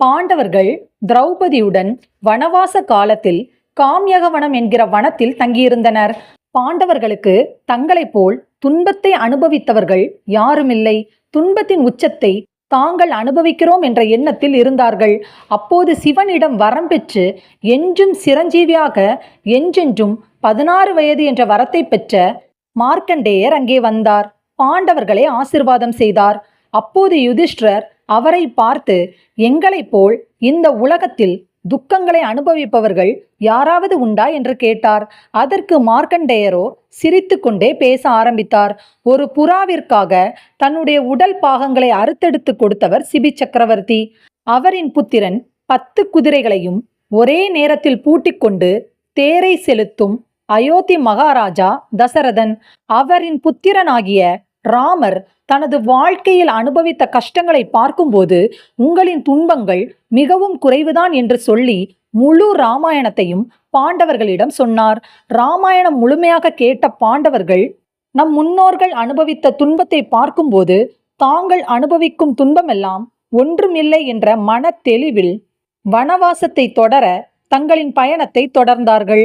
பாண்டவர்கள் திரௌபதியுடன் வனவாச காலத்தில் காம்யகவனம் என்கிற வனத்தில் தங்கியிருந்தனர். பாண்டவர்களுக்கு தங்களைப் போல் துன்பத்தை அனுபவித்தவர்கள் யாருமில்லை. துன்பத்தின் உச்சத்தை தாங்கள் அனுபவிக்கிறோம் என்ற எண்ணத்தில் இருந்தார்கள். அப்போது சிவனிடம் வரம் பெற்று என்றும் சிரஞ்சீவியாக என்றென்றும் பதினாறு வயது என்ற வரத்தை பெற்ற மார்க்கண்டேயர் அங்கே வந்தார். பாண்டவர்களை ஆசிர்வாதம் செய்தார். அப்போது யுதிஷ்டர் அவரை பார்த்து எங்களைப் போல் இந்த உலகத்தில் துக்கங்களை அனுபவிப்பவர்கள் யாராவது உண்டா? என்று கேட்டார். அதற்கு மார்க்கண்டேயரோ சிரித்து கொண்டே பேச ஆரம்பித்தார். ஒரு புறாவிற்காக தன்னுடைய உடல் பாகங்களை அறுத்தெடுத்து கொடுத்தவர் சிபி சக்கரவர்த்தி. அவரின் புத்திரன் பத்து குதிரைகளையும் ஒரே நேரத்தில் பூட்டிக்கொண்டு தேரை செலுத்தும் அயோத்தி மகாராஜா தசரதன். அவரின் புத்திரனாகிய ராமர் தனது வாழ்க்கையில் அனுபவித்த கஷ்டங்களை பார்க்கும்போது உங்களின் துன்பங்கள் மிகவும் குறைவுதான் என்று சொல்லி முழு ராமாயணத்தையும் பாண்டவர்களிடம் சொன்னார். ராமாயணம் முழுமையாக கேட்ட பாண்டவர்கள் நம் முன்னோர்கள் அனுபவித்த துன்பத்தை பார்க்கும்போது தாங்கள் அனுபவிக்கும் துன்பமெல்லாம் ஒன்றுமில்லை என்ற மன தெளிவில் வனவாசத்தை தொடர தங்களின் பயணத்தை தொடர்ந்தார்கள்.